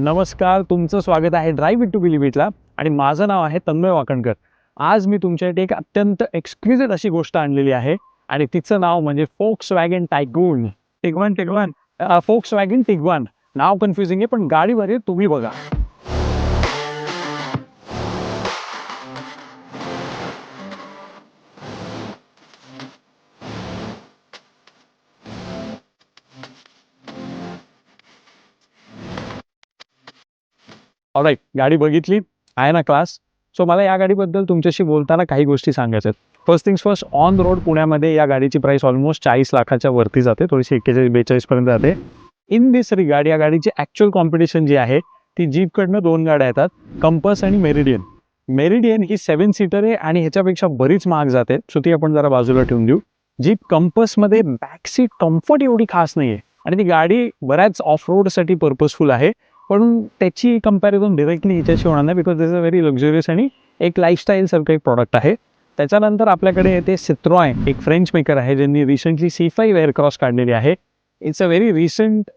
नमस्कार तुमचं स्वागत आहे ड्राईव्ह टू बिलिव्हिटला आणि माझं नाव आहे तन्मय वाकणकर. आज मी तुमच्यासाठी एक अत्यंत एक्सक्लुझिव्ह अशी गोष्ट आणलेली आहे आणि तिचं नाव म्हणजे Volkswagen Taigun Tiguan Tiguan Volkswagen Tiguan नाव कन्फ्युजिंग आहे पण गाडीवर तुम्ही बघा. ऑलराईट गाडी बघितली. आहे ना क्लास सो मला या गाडीबद्दल तुमच्याशी बोलताना काही गोष्टी सांगायच्या आहेत. First things first on road पुण्यामध्ये या गाडीची प्राइस ऑलमोस्ट चाळीस लाखाच्या वरती जाते. थोडीशी एक्केचाळीस बेचाळीसपर्यंत जाते. इन दिस रिगार्ड या गाडीची ॲक्च्युअल कॉम्पिटिशन जी आहे ती जीपकडनं दोन गाड्या येतात कंपस आणि मेरिडियन मेरिडियन ही सेवन सीटर आहे आणि ह्याच्यापेक्षा बरीच महाग जाते. सो ती आपण जरा बाजूला ठेवून देऊ. जीप कंपसमध्ये बॅक सीट कम्फर्ट एवढी खास नाही आहे आणि ती गाडी बऱ्याच ऑफ रोडसाठी पर्पजफुल आहे. पण त्याची कंपॅरिझन डिरेक्टली हिच्याशी होणार नाही because this a very luxurious आणि एक लाईफस्टाईलसारखं एक प्रॉडक्ट आहे. त्याच्यानंतर आपल्याकडे येते सित्रॉय एक फ्रेंच मेकर आहे ज्यांनी रिसेंटली सी फाईव्ह एअरक्रॉस काढलेली आहे. It's a very recent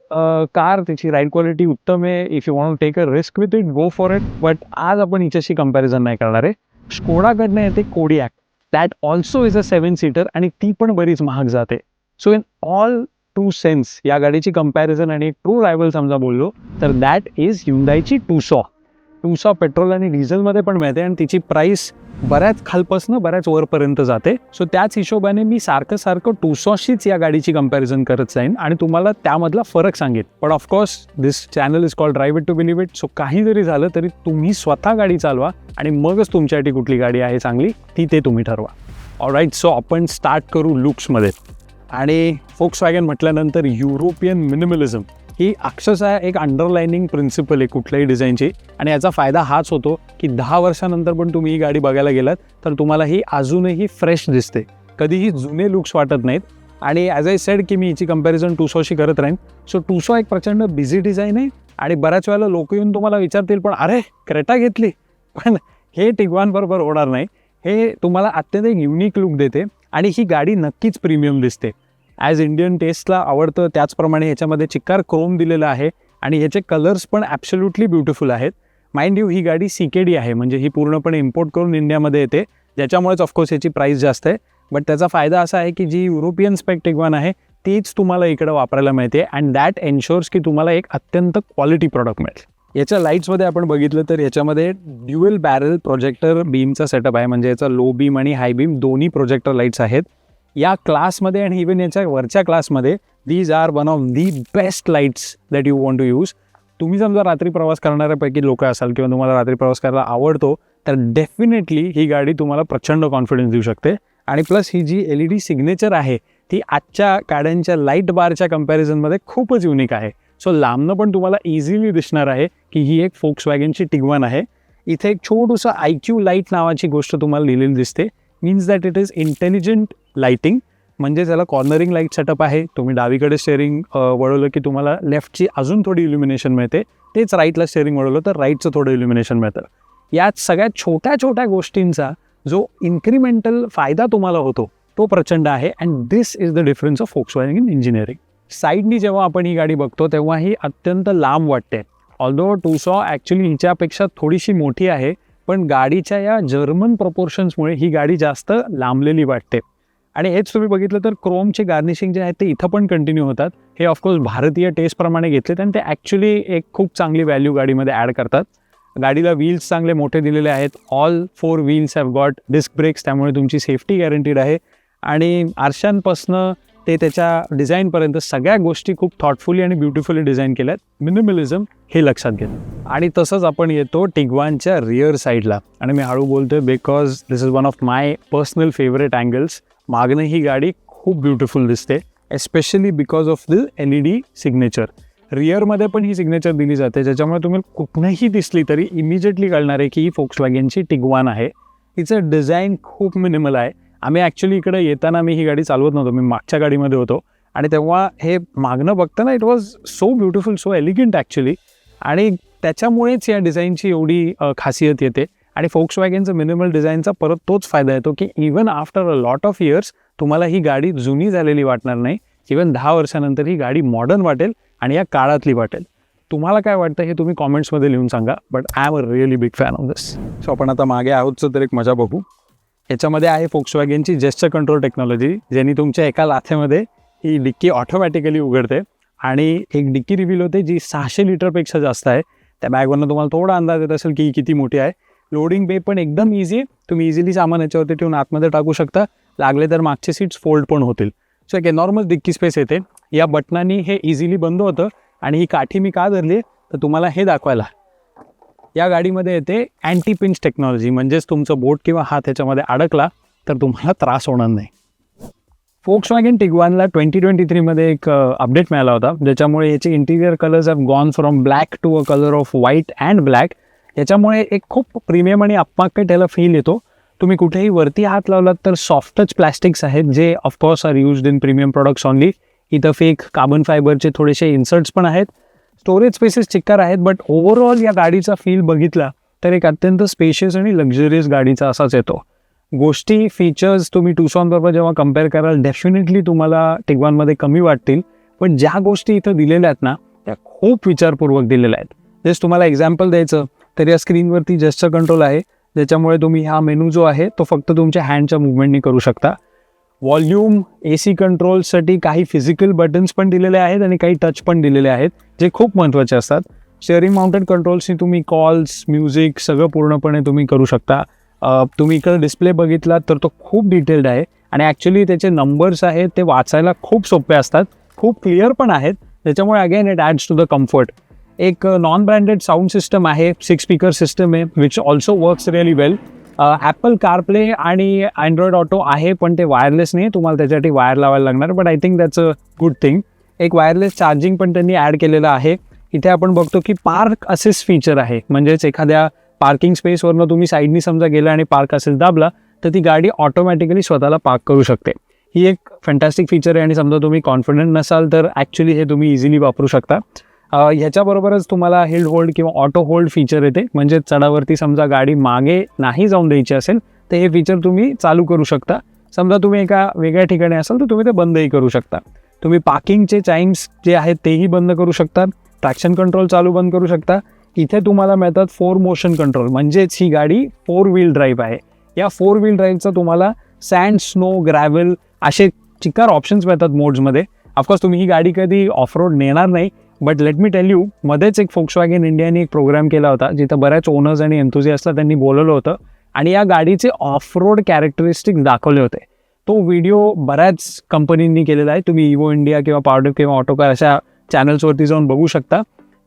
car त्याची राईड क्वालिटी उत्तम आहे. If you want take a risk with it go for it but आज आपण हिच्याशी कंपॅरिझन नाही करणार आहे. स्कोडाकडनं येते Kodiaq that also is a seven seater आणि ती पण बरीच महाग जाते. So in all to sense या गाडीची कंपॅरिझन आणि ट्रू रायव्हल समजा बोललो तर दॅट इज युंदाईची टूसॉ टूसॉ पेट्रोल आणि डिझेलमध्ये पण मिळते आणि तिची प्राईस बऱ्याच खालपासनं बऱ्याच वरपर्यंत जाते. सो त्याच हिशोबाने मी सारखं सारखं टूसॉशीच या गाडीची कंपॅरिझन करत जाईन आणि तुम्हाला त्यामधला फरक सांगेन. पण of course this channel is called drive to believe it so काही जरी झालं तरी तुम्ही स्वतः गाडी चालवा आणि मगच तुमच्यासाठी कुठली गाडी आहे चांगली ती ते तुम्ही ठरवा. ऑलराईट सो आपण स्टार्ट करू लुक्समध्ये आणि फोक्स वॅगन म्हटल्यानंतर युरोपियन मिनिमलिझम ही अक्षरशः एक अंडरलाईनिंग प्रिन्सिपल आहे कुठल्याही डिझाईनची आणि याचा फायदा हाच होतो की दहा वर्षानंतर पण तुम्ही ही गाडी बघायला गेलात तर तुम्हाला ही अजूनही फ्रेश दिसते. कधीही जुने लुक्स वाटत नाहीत. आणि ॲज आय सेड की मी हिची कंपॅरिझन टूसोशी करत राहीन. सो टूसो एक प्रचंड बिझी डिझाईन आहे आणि बऱ्याच वेळेला लोक येऊन तुम्हाला विचारतील पण अरे क्रेटा घेतली. पण हे टिगवानबरोबर होणार नाही. हे तुम्हाला अत्यंत एक युनिक लुक देते. आणि ही गाडी नक्कीच प्रीमियम दिसते. ॲज इंडियन टेस्टला आवडतं त्याचप्रमाणे ह्याच्यामध्ये चिक्कार क्रोम दिलेला आहे आणि ह्याचे कलर्स पण ॲब्सोल्युटली ब्युटिफुल आहेत. माइंड यू ही गाडी सी के डी आहे म्हणजे ही पूर्णपणे इम्पोर्ट करून इंडियामध्ये येते. ज्याच्यामुळेच ऑफकोर्स याची प्राईस जास्त आहे. बट त्याचा फायदा असा आहे की जी युरोपियन स्पेक्टिगवान आहे तीच तुम्हाला इकडं वापरायला मिळते. अँड दॅट एन्शोर्स की तुम्हाला एक अत्यंत क्वालिटी प्रॉडक्ट मिळेल. याच्या लाईट्समध्ये आपण बघितलं तर याच्यामध्ये ड्युएल बॅरल प्रोजेक्टर बीमचा सेटअप आहे. म्हणजे याचा लो बीम आणि हाय बीम दोन्ही प्रोजेक्टर लाईट्स आहेत. या क्लासमध्ये आणि इवन याच्या वरच्या क्लासमध्ये these are one of the best lights that you want to use तुम्ही समजा रात्री प्रवास करणाऱ्यापैकी लोक असाल किंवा तुम्हाला रात्री प्रवास करायला आवडतो तर डेफिनेटली ही गाडी तुम्हाला प्रचंड कॉन्फिडन्स देऊ शकते. आणि प्लस ही जी एल ई डी सिग्नेचर आहे ती आजच्या गाड्यांच्या लाइट बारच्या कम्पॅरिझनमध्ये खूपच युनिक आहे. सो लांबनं पण तुम्हाला इझिली दिसणार आहे की ही एक फोक्स वॅगनची टिगवन आहे. इथे एक छोटंसं आय क्यू लाइट नावाची गोष्ट तुम्हाला लिहिलेली दिसते. Means that it is intelligent lighting म्हणजे त्याला कॉर्नरिंग लाइट सेटअप आहे. तुम्ही डावीकडे स्टेअरिंग वळवलं की तुम्हाला लेफ्टची अजून थोडी इल्युमिनेशन मिळते. तेच राईटला स्टेअरिंग वळवलं तर राईटचं थोडं इल्युमिनेशन मिळतं. यात सगळ्यात छोट्या छोट्या गोष्टींचा जो इन्क्रिमेंटल फायदा तुम्हाला होतो तो प्रचंड आहे. And this is the difference of Volks in engineering साईडनी जेव्हा आपण ही गाडी बघतो तेव्हा ही अत्यंत लांब वाटते. ऑल्दो टूसॉ ॲक्च्युली हिच्यापेक्षा थोडीशी मोठी आहे पण गाडीच्या या जर्मन प्रपोर्शन्समुळे ही गाडी जास्त लांबलेली वाटते. आणि हेच तुम्ही बघितलं तर क्रोमचे गार्निशिंग जे आहेत ते इथं पण कंटिन्यू होतात. हे ऑफकोर्स भारतीय टेस्टप्रमाणे घेतलेत आणि ते ॲक्च्युली एक खूप चांगली व्हॅल्यू गाडीमध्ये ॲड करतात. गाडीला व्हील्स चांगले मोठे दिलेले आहेत. All four wheels have got disc brakes त्यामुळे तुमची सेफ्टी गॅरंटीड आहे. आणि आरशांपासनं ते त्याच्या डिझाईनपर्यंत सगळ्या गोष्टी खूप थॉटफुली आणि ब्युटिफुली डिझाईन केल्यात. मिनिमलिझम हे लक्षात घेत. आणि तसंच आपण येतो टिगवानच्या रिअर साईडला आणि मी हळू बोलतोय because this is one of my personal favourite angles मागणं ही गाडी खूप ब्युटिफुल दिसते especially because of the L E D signature रिअरमध्ये पण ही सिग्नेचर दिली जाते ज्याच्यामुळे तुम्ही कुठनंही दिसली तरी इमिजिएटली कळणार आहे की ही फोक्स वॅगनची टिगवान आहे. तिचं डिझाईन खूप मिनिमल आहे. आम्ही ॲक्च्युली इकडे येताना मी ही गाडी चालवत नव्हतो. मी मागच्या गाडीमध्ये होतो. आणि तेव्हा हे मागणं बघताना it was so beautiful so elegant actually आणि त्याच्यामुळेच या डिझाईनची एवढी खासियत येते. आणि फोक्स वॅगनचं मिनिमल डिझाईनचा परत तोच फायदा येतो की even after a lot of years तुम्हाला ही गाडी जुनी झालेली वाटणार नाही. इवन दहा वर्षानंतर ही गाडी मॉडर्न वाटेल आणि या काळातली वाटेल. तुम्हाला काय वाटतं हे तुम्ही कॉमेंट्समध्ये लिहून सांगा. But I am a really big fan of this so आपण आता मागे आहोतचं तर एक मजा बघू. याच्यामध्ये आहे फोक्स वॅगनची कंट्रोल टेक्नॉलॉजी ज्यांनी तुमच्या एका लाथेमध्ये ही डिक्की ऑटोमॅटिकली उघडते. आणि एक डिक्की रिव्हील होते जी सहाशे लिटरपेक्षा जास्त आहे. त्या बॅगवरनं तुम्हाला थोडा अंदाज येत असेल की ही किती मोठी आहे. लोडिंग बे पण एकदम इझी आहे. तुम्ही इझिली सामान याच्यावरती ठेवून आतमध्ये टाकू शकता. लागले तर मागचे सीट्स फोल्ड पण होतील. सो एक नॉर्मल डिक्की स्पेस येते. या बटनांनी हे इझिली बंद होतं. आणि ही काठी मी का धरली आहे? तर तुम्हाला हे दाखवायला. या गाडीमध्ये येते अँटी पिंच टेक्नॉलॉजी म्हणजेच तुमचं बोट किंवा हात ह्याच्यामध्ये अडकला तर तुम्हाला त्रास होणार नाही. फोक्स वॅगन टिगवानला ट्वेंटी ट्वेंटी थ्रीमध्ये एक अपडेट मिळाला होता ज्याच्यामुळे याचे interior colours have gone from black to a colour of white and black याच्यामुळे एक खूप प्रीमियम आणि अप्पाकट त्याला फील येतो. तुम्ही कुठेही वरती हात लावलात तर सॉफ्टच प्लॅस्टिक्स आहेत जे of course are used in premium products only इथं फेक कार्बन फायबरचे थोडेसे इन्सर्ट्स पण आहेत. स्टोरेज स्पेसेस चिक्कार आहेत बट ओव्हरऑल या गाडीचा फील बघितला तर एक अत्यंत स्पेशियस आणि लक्झरियस गाडीचा असाच येतो. गोष्टी फीचर्स तुम्ही टुसॉनबरोबर जेव्हा कंपेअर कराल डेफिनेटली तुम्हाला टिगवानमध्ये कमी वाटतील पण ज्या गोष्टी इथं दिलेल्या आहेत ना त्या खूप विचारपूर्वक दिलेल्या आहेत. जस्ट तुम्हाला एक्झाम्पल द्यायचं तर या स्क्रीनवरती जस्टचं कंट्रोल आहे ज्याच्यामुळे तुम्ही हा मेनू जो आहे तो फक्त तुमच्या हँडच्या मुवमेंटनी करू शकता. व्हॉल्यूम ए सी कंट्रोलसाठी काही फिजिकल बटन्स पण दिलेले आहेत आणि काही टच पण दिलेले आहेत जे खूप महत्त्वाचे असतात. स्टेअरिंग माउंटेड कंट्रोल्सनी तुम्ही कॉल्स म्युझिक सगळं पूर्णपणे तुम्ही करू शकता. तुम्ही इकडं डिस्प्ले बघितला तर तो खूप डिटेल्ड आहे आणि ॲक्च्युली त्याचे नंबर्स आहेत ते वाचायला खूप सोपे असतात खूप क्लिअर पण आहेत. त्याच्यामुळे again it adds to the comfort एक नॉन ब्रँडेड साऊंड सिस्टम आहे सिक्स स्पीकर सिस्टम आहे which also works really well Apple CarPlay आणि अँड्रॉइड ऑटो आहे पण ते वायरलेस नाही. तुम्हाला त्याच्यासाठी वायर लावायला लागणार but I think that's a good thing एक वायरलेस चार्जिंग पण त्यांनी ॲड केलेलं आहे. इथे आपण बघतो की पार्क असिस्ट फीचर आहे. म्हणजेच एखाद्या पार्किंग स्पेसवरनं तुम्ही साईडनी समजा गेला आणि पार्क असेल दाबला तर ती गाडी ऑटोमॅटिकली स्वतःला पार्क करू शकते. ही एक फॅन्टॅस्टिक फीचर आहे आणि समजा तुम्ही कॉन्फिडंट नसाल तर ॲक्च्युली हे तुम्ही इझिली वापरू शकता. ह्याच्याबरोबरच तुम्हाला हिल्ड होल्ड किंवा ऑटो होल्ड फीचर येते. म्हणजे चढावरती समजा गाडी मागे नाही जाऊन द्यायची असेल तर हे फीचर तुम्ही चालू करू शकता. समजा तुम्ही एका वेगळ्या ठिकाणी असाल तर तुम्ही ते बंदही करू शकता. तुम्ही पार्किंगचे चाईम्स जे आहेत तेही बंद करू शकता. ट्रॅक्शन कंट्रोल चालू बंद करू शकता. इथे तुम्हाला मिळतात फोर मोशन कंट्रोल म्हणजेच ही गाडी फोर व्हील ड्राईव्ह आहे. या फोर व्हील ड्राईव्हचं तुम्हाला सँड स्नो ग्रॅव्हल असे चिकार ऑप्शन्स मिळतात मोड्समध्ये ऑफकोर्स तुम्ही ही गाडी कधी ऑफ रोड नेणार नाही. But let me tell you मध्येच एक फोक्सवॅगन इंडियाने एक प्रोग्राम केला होता जिथं बऱ्याच ओनर्स आणि एन्थुझियास्टला त्यांनी बोलवलं होतं. आणि या गाडीचे ऑफ रोड कॅरेक्टरिस्टिक्स दाखवले होते. तो व्हिडिओ बऱ्याच कंपनींनी केलेला आहे. तुम्ही इवो इंडिया किंवा पावडर किंवा ऑटोकार अशा चॅनल्सवरती जाऊन बघू शकता.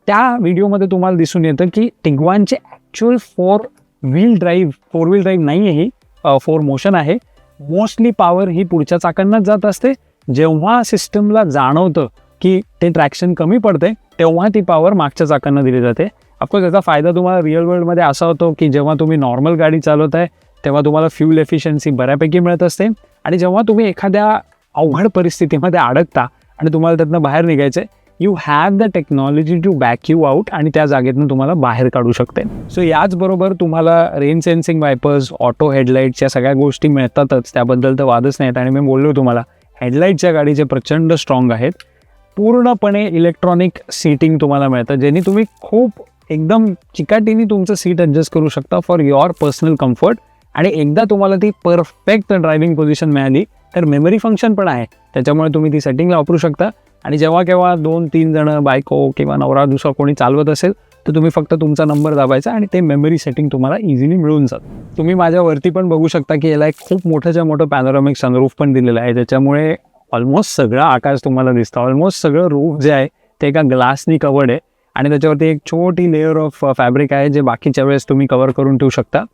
त्या व्हिडिओमध्ये तुम्हाला दिसून येतं की टिगवानचे actual four wheel drive four wheel drive नाही आहे ही फोर मोशन आहे. मोस्टली पॉवर ही पुढच्या चाकांनाच जात असते. जेव्हा सिस्टमला जाणवतं की ते ट्रॅक्शन कमी पडते तेव्हा ती पॉवर मागच्या चाकांना दिली जाते. अफकोर्स याचा फायदा तुम्हाला रिअल वर्ल्डमध्ये असा होतो की जेव्हा तुम्ही नॉर्मल गाडी चालवत आहे तेव्हा तुम्हाला फ्यूल एफिशियन्सी बऱ्यापैकी मिळत असते. आणि जेव्हा तुम्ही एखाद्या अवघड परिस्थितीमध्ये अडकता आणि तुम्हाला त्यातनं बाहेर निघायचं you have the technology to back you out आणि त्या जागेतून तुम्हाला बाहेर काढू शकते. सो याचबरोबर तुम्हाला rain sensing wipers auto headlights या सगळ्या गोष्टी मिळतातच. त्याबद्दल तर वादच नाहीत. आणि मी बोललो तुम्हाला हेडलाईटच्या गाडी जे प्रचंड स्ट्रॉंग आहेत. पूर्णपणे इलेक्ट्रॉनिक सीटिंग तुम्हाला मिळतं ज्याने तुम्ही खूप एकदम चिकाटीने तुमचं सीट ॲडजस्ट करू शकता फॉर युअर पर्सनल कम्फर्ट आणि एकदा तुम्हाला ती परफेक्ट ड्रायव्हिंग पोझिशन मिळाली तर मेमरी फंक्शन पण आहे. त्याच्यामुळे तुम्ही ती सेटिंगला वापरू शकता. आणि जेव्हा केव्हा दोन तीन जणं बायको किंवा नवरा दुसरा कोणी चालवत असेल तर तुम्ही फक्त तुमचा नंबर दाबायचा आणि ते मेमरी सेटिंग तुम्हाला इझिली मिळून जातं. तुम्ही माझ्यावरती पण बघू शकता की याला एक खूप मोठंच्या मोठं पॅनोरॉमिक सनरूफ पण दिलेलं आहे. ज्याच्यामुळे ऑलमोस्ट सगळं आकाश तुम्हाला दिसतं. ऑलमोस्ट सगळं रूफ जे आहे ते एका ग्लासनी कवर्ड आहे. आणि त्याच्यावरती एक छोटी लेअर ऑफ फॅब्रिक आहे जे बाकीच्या वेळेस तुम्ही कवर करून ठेवू शकता.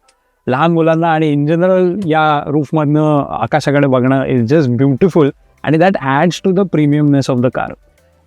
लहान मुलांना आणि इन जनरल या रूफमधनं आकाशाकडे बघणं इज जस्ट ब्युटिफुल आणि that adds to the premiumness of the car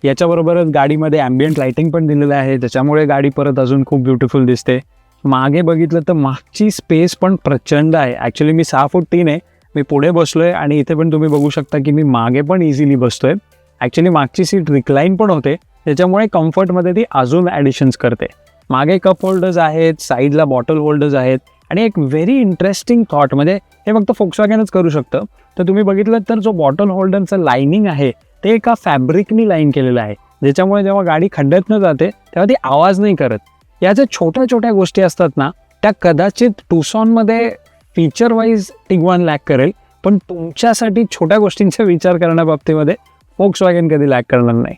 याच्याबरोबरच गाडीमध्ये ॲम्बियंट लाईटिंग पण दिलेलं आहे. त्याच्यामुळे गाडी परत अजून खूप ब्युटिफुल दिसते. मागे बघितलं तर मागची स्पेस पण प्रचंड आहे. ॲक्च्युली मी सहा फूट तीन आहे. मी पुढे बसलोय आणि इथे पण तुम्ही बघू शकता की मी मागे पण इझिली बसतोय. ॲक्च्युली मागची सीट रिक्लाईन पण होते त्याच्यामुळे कम्फर्टमध्ये ती अजून ॲडिशन्स करते. मागे कप होल्डर्स आहेत साईडला बॉटल होल्डर्स आहेत आणि एक व्हेरी इंटरेस्टिंग थॉट म्हणजे हे फक्त फोक्सवॅगनच करू शकतं. तर तुम्ही बघितलं तर जो बॉटल होल्डरचं लाईनिंग आहे ते एका फॅब्रिकनी लाईन केलेलं आहे. ज्याच्यामुळे जेव्हा गाडी खड्ड्यातनं जाते तेव्हा ती आवाज नाही करत. या ज्या छोट्या छोट्या गोष्टी असतात ना त्या कदाचित टुसॉनमध्ये फीचर वाईज टिगवान लॅक करेल पण तुमच्यासाठी छोट्या गोष्टींचा विचार करण्याबाबतीमध्ये फोक्स वॅगन कधी लॅक करणार नाही.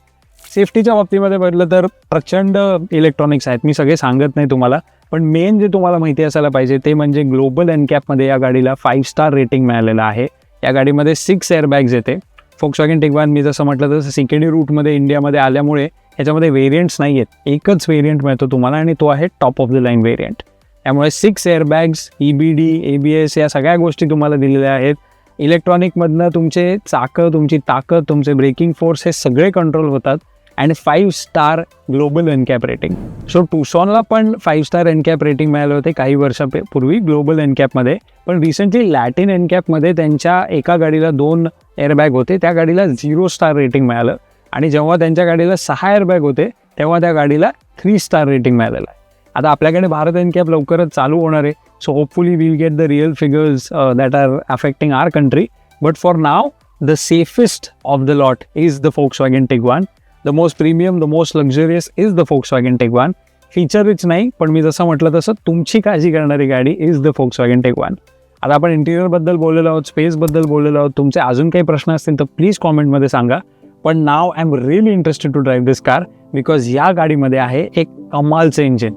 सेफ्टीच्या बाबतीमध्ये बघितलं तर प्रचंड इलेक्ट्रॉनिक्स आहेत. मी सगळे सांगत नाही तुम्हाला पण मेन जे तुम्हाला माहिती असायला पाहिजे ते म्हणजे ग्लोबल एनकॅपमध्ये या गाडीला फाईव्ह स्टार रेटिंग मिळालेलं आहे. या गाडीमध्ये सिक्स एअरबॅग्स येते. फोक्स वॅगन टिगवान मी जसं म्हटलं तसं सिकेडी रूटमध्ये इंडियामध्ये आल्यामुळे याच्यामध्ये व्हेरियंट्स नाही आहेत एकच व्हेरियंट मिळतो तुम्हाला आणि तो आहे top of the line variant त्यामुळे six airbags E B D A B S या सगळ्या गोष्टी तुम्हाला दिलेल्या आहेत. इलेक्ट्रॉनिकमधनं तुमचे चाकं तुमची ताकद तुमचे ब्रेकिंग फोर्स हे सगळे कंट्रोल होतात. And five star Global NCAP rating so टुसॉनला पण फाईव्ह स्टार एनकॅप रेटिंग मिळाले होते काही वर्षापूर्वी ग्लोबल एनकॅपमध्ये पण रिसेंटली लॅटिन एनकॅपमध्ये त्यांच्या एका गाडीला दोन एअरबॅग होते. त्या गाडीला झिरो स्टार रेटिंग मिळालं. आणि जेव्हा त्यांच्या गाडीला सहा एअरबॅग होते तेव्हा त्या गाडीला थ्री स्टार रेटिंग मिळालेलं आहे. आता आपल्याकडे भारत एन कॅप लवकरच चालू होणार आहे. So hopefully will get the real figures that are affecting our country but for now the safest of the lot is the Volkswagen Tiguan the most premium the most luxurious is the Volkswagen Tiguan फीचरच नाही पण मी जसं म्हटलं तसं तुमची काळजी करणारी गाडी is the Volkswagen Tiguan आता आपण इंटिरियरबद्दल बोललेलो आहोत स्पेसबद्दल बोललेलो आहोत. तुमचे अजून काही प्रश्न असतील तर प्लीज कॉमेंटमध्ये सांगा. पण now I am really interested to drive this car because या गाडीमध्ये आहे एक कमालचं इंजिन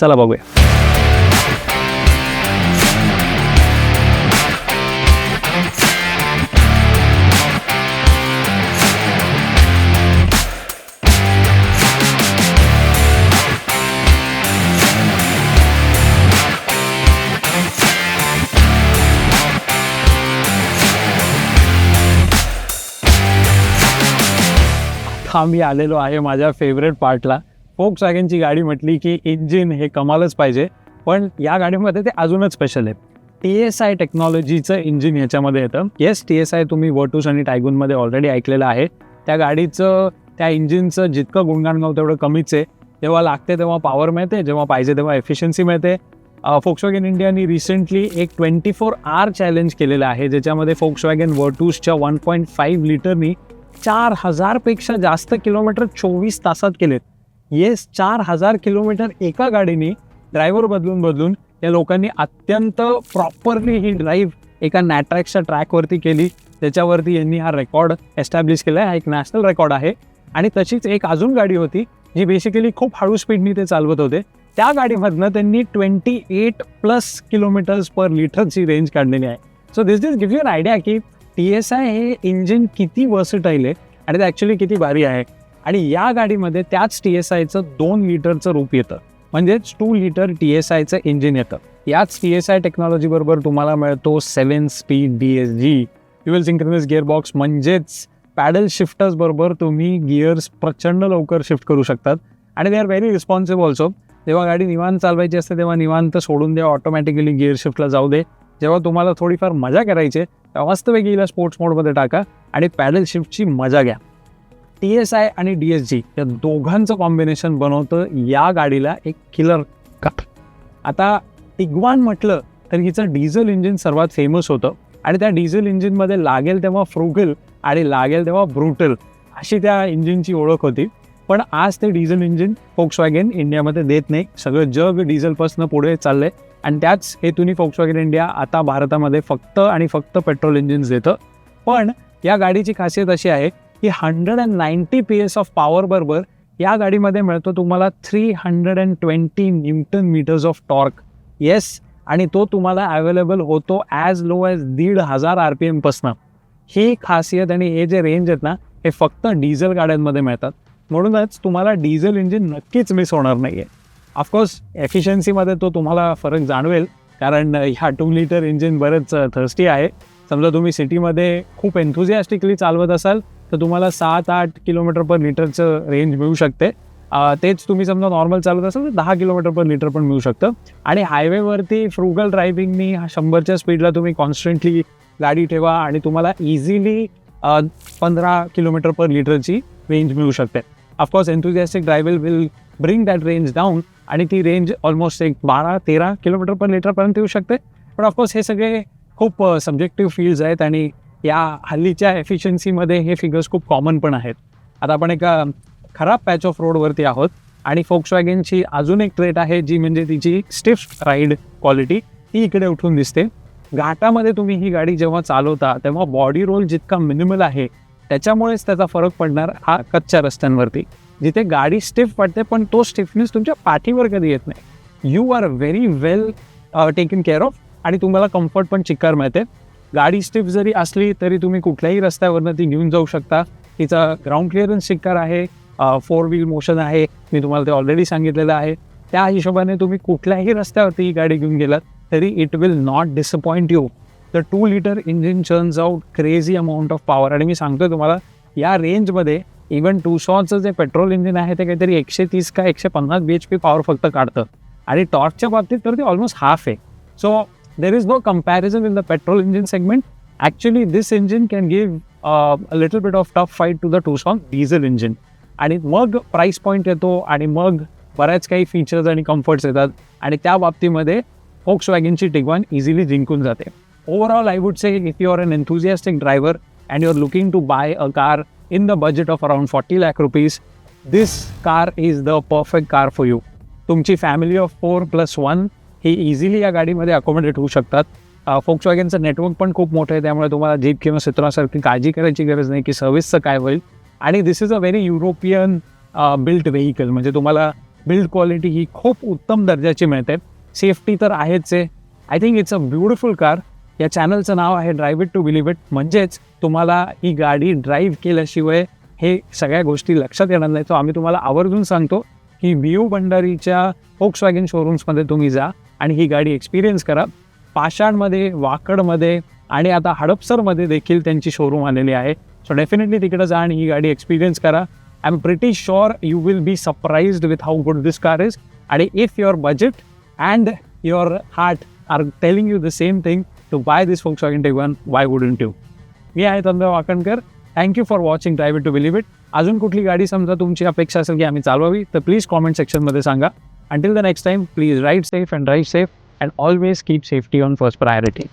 चला बघूया. आम्ही मी आलेलो आहे माझ्या फेवरेट पार्टला फोक्स वॅगनची गाडी म्हटली की इंजिन हे कमालच पाहिजे. पण या गाडीमध्ये ते अजूनच स्पेशल आहे टी एस आय टेक्नॉलॉजीचं इंजिन याच्यामध्ये येतं. येस टी एस आय तुम्ही वर्टूस आणि टायगूनमध्ये ऑलरेडी ऐकलेलं आहे. त्या गाडीचं त्या इंजिनचं जितकं गुणगाण गाव तेवढं कमीच आहे. जेव्हा लागते तेव्हा पॉवर मिळते जेव्हा पाहिजे तेव्हा एफिशियन्सी मिळते. फोक्सवॅगन इंडियानी रिसेंटली एक ट्वेंटी फोर आर चॅलेंज केलेलं आहे ज्याच्यामध्ये फोक्सवॅगन वर्टूसच्या वन पॉईंट फाईव्ह लिटरनी चार हजारपेक्षा जास्त किलोमीटर चोवीस तासात केलेत. येस चार हजार किलोमीटर एका गाडीने ड्रायव्हर बदलून बदलून या लोकांनी अत्यंत प्रॉपरली ही ड्राईव्ह एका नॅट्रॅक्सच्या ट्रॅकवरती केली. त्याच्यावरती यांनी हा रेकॉर्ड एस्टॅब्लिश केला आहे. हा एक नॅशनल रेकॉर्ड आहे. आणि तशीच एक अजून गाडी होती जी बेसिकली खूप हळू स्पीडनी ते चालवत होते. त्या गाडीमधनं त्यांनी twenty eight plus kilometres per लिटरची रेंज काढलेली आहे. So this this give you an idea की टी एस आय हे इंजिन किती वर्सटाईल आहे. आणि ते ॲक्च्युली किती भारी आहे. आणि या गाडीमध्ये त्याच टी एस आयचं दोन लिटरचं रूप येतं. म्हणजेच टू लिटर टी एस आयचं इंजिन येतं. याच टी एस आय टेक्नॉलॉजीबरोबर तुम्हाला मिळतो seven speed D S G fuel synchronous gearbox म्हणजेच पॅडल शिफ्टर्सबरोबर तुम्ही गिअर्स प्रचंड लवकर शिफ्ट करू शकतात. आणि they are very responsible also जेव्हा गाडी निवांत चालवायची असते तेव्हा निवांत सोडून द्या ऑटोमॅटिकली गिअर शिफ्टला जाऊ दे. जेव्हा तुम्हाला थोडीफार मजा करायची तेव्हा मस्तपैकी हिला स्पोर्ट्स मोडमध्ये टाका आणि पॅडल शिफ्टची मजा घ्या. टी एस आय आणि डी एस जी या दोघांचं कॉम्बिनेशन बनवतं या गाडीला एक किलर कार आता इग्वान म्हटलं तर हिचं डिझेल इंजिन सर्वात फेमस होतं. आणि त्या डिझेल इंजिनमध्ये लागेल तेव्हा फ्रुगल आणि लागेल तेव्हा ब्रुटल अशी त्या इंजिनची ओळख होती. पण आज ते डिझेल इंजिन फोक्स वॅगन इंडियामध्ये देत नाही. सगळं जग डिझेलपासून पुढे चाललंय. आणि त्याच हेतूने फोक्स वॅगन इंडिया आता भारतामध्ये फक्त आणि फक्त पेट्रोल इंजिन्स देतं. पण या गाडीची खासियत अशी आहे की hundred and ninety P S of power बरोबर या गाडीमध्ये मिळतो तुम्हाला three hundred and twenty newton metres of torque yes आणि तो तुम्हाला अवेलेबल होतो ॲज लो ॲज दीड हजार आर पी एमपासनं ही खासियत आणि हे जे रेंज आहेत ना हे फक्त डिझेल गाड्यांमध्ये मिळतात. म्हणूनच तुम्हाला डिझेल इंजिन नक्कीच मिस होणार नाही आहे ऑफकोर्स एफिशियन्सीमध्ये तो तुम्हाला फरक जाणवेल कारण ह्या टू लिटर इंजिन बरेच थर्स्टी आहे. समजा तुम्ही सिटीमध्ये खूप एन्थुझियास्टिकली चालवत असाल तर तुम्हाला सात आठ किलोमीटर पर लिटरचं रेंज मिळू शकते. तेच तुम्ही समजा नॉर्मल चालत असाल तर दहा किलोमीटर पर लिटर पण मिळू शकतं. आणि हायवेवरती फ्रुगल ड्रायव्हिंगनी शंभरच्या स्पीडला तुम्ही कॉन्स्टंटली गाडी ठेवा आणि तुम्हाला इझिली पंधरा किलोमीटर पर लिटरची रेंज मिळू शकते. Of course enthusiastic driving will bring that range down आणि ती रेंज ऑलमोस्ट एक बारा तेरा किलोमीटर पर लिटरपर्यंत येऊ शकते. पण ऑफकोर्स हे सगळे खूप सब्जेक्टिव्ह फील्ड्स आहेत आणि या हल्लीच्या एफिशियन्सीमध्ये हे फिगर्स खूप कॉमन पण आहेत. आता आपण एका खराब पॅच ऑफ रोडवरती आहोत आणि फोक्स वॅगनची अजून एक ट्रेट आहे जी म्हणजे तिची स्टिफ राईड क्वालिटी ती इकडे उठून दिसते. घाटामध्ये तुम्ही ही गाडी जेव्हा चालवता तेव्हा बॉडी रोल जितका मिनिमल आहे त्याच्यामुळेच त्याचा फरक पडणार हा कच्च्या रस्त्यांवरती. जिथे गाडी स्टिफ वाटते पण तो स्टिफनेस तुमच्या पाठीवर कधी येत नाही. You are very well taken care of आणि तुम्हाला कम्फर्ट पण चिक्कार मिळते. गाडी स्टिफ जरी असली तरी तुम्ही कुठल्याही रस्त्यावरनं ती घेऊन जाऊ शकता. तिचा ग्राउंड क्लिअरन्स चिक्कार आहे. फोर व्हील मोशन आहे. मी तुम्हाला ते ऑलरेडी सांगितलेलं आहे. त्या हिशोबाने तुम्ही कुठल्याही रस्त्यावरती ही गाडी घेऊन गेलात तरी it will not disappoint you the two litre engine churns out crazy amount of power आणि मी सांगतोय तुम्हाला या रेंजमध्ये इव्हन टू सॉचं जे पेट्रोल इंजिन आहे ते काहीतरी एकशे तीस का एकशे पन्नास बी एच पी पॉवर फक्त काढतं. आणि टॉर्चच्या बाबतीत तर ते ऑलमोस्ट हाफ आहे. So there is no comparison in the petrol engine segment Actually, this engine can give uh, little little of tough fight to the two Tucson diesel engine आणि मग price point येतो आणि मग बऱ्याच काही features आणि comforts येतात. आणि त्या बाबतीमध्ये फोक्स वॅगनची टिगवान इझिली जिंकून जाते. Overall I would say if you are an enthusiastic driver and you are looking to buy a car in the budget of around forty lakh rupees this car is the perfect car for you तुमची family of four plus one he easily या गाडीमध्ये accommodate होऊ शकतात. फोक्स वॅगनचं network पण खूप मोठं आहे त्यामुळे तुम्हाला जीप किंवा सित्रोसारखी काळजी करायची गरज नाही की सर्व्हिसचं काय होईल. आणि this is a very European built vehicle म्हणजे तुम्हाला बिल्ड क्वालिटी ही खूप उत्तम दर्जाची मिळते. सेफ्टी तर आहेच आहे. I think it's a beautiful car या चॅनलचं नाव आहे drive it to believe it म्हणजेच तुम्हाला ही गाडी ड्राईव्ह केल्याशिवाय हे सगळ्या गोष्टी लक्षात येणार नाही. तो आम्ही तुम्हाला आवर्जून सांगतो की बियू भंडारीच्या फोक्स वॅगन शोरूम्समध्ये तुम्ही जा. आणि ही गाडी एक्सपिरियन्स करा. पाषाणमध्ये वाकडमध्ये आणि आता हडपसरमध्ये देखील त्यांची शोरूम आलेली आहे. सो डेफिनेटली तिकडे जा आणि ही गाडी एक्सपिरियन्स करा. I am pretty sure you will be surprised with how good this car is and if your budget and your heart are telling you the same thing to buy this Volkswagen take why wouldn't you मी आहे Tandra Wakankar. Thank you for watching drive to believe it अजून कुठली गाडी समजा तुमची अपेक्षा असेल की आम्ही चालवावी तर प्लीज कॉमेंट सेक्शनमध्ये सांगा. Until the next time, please ride safe and drive safe and always keep safety on first priority.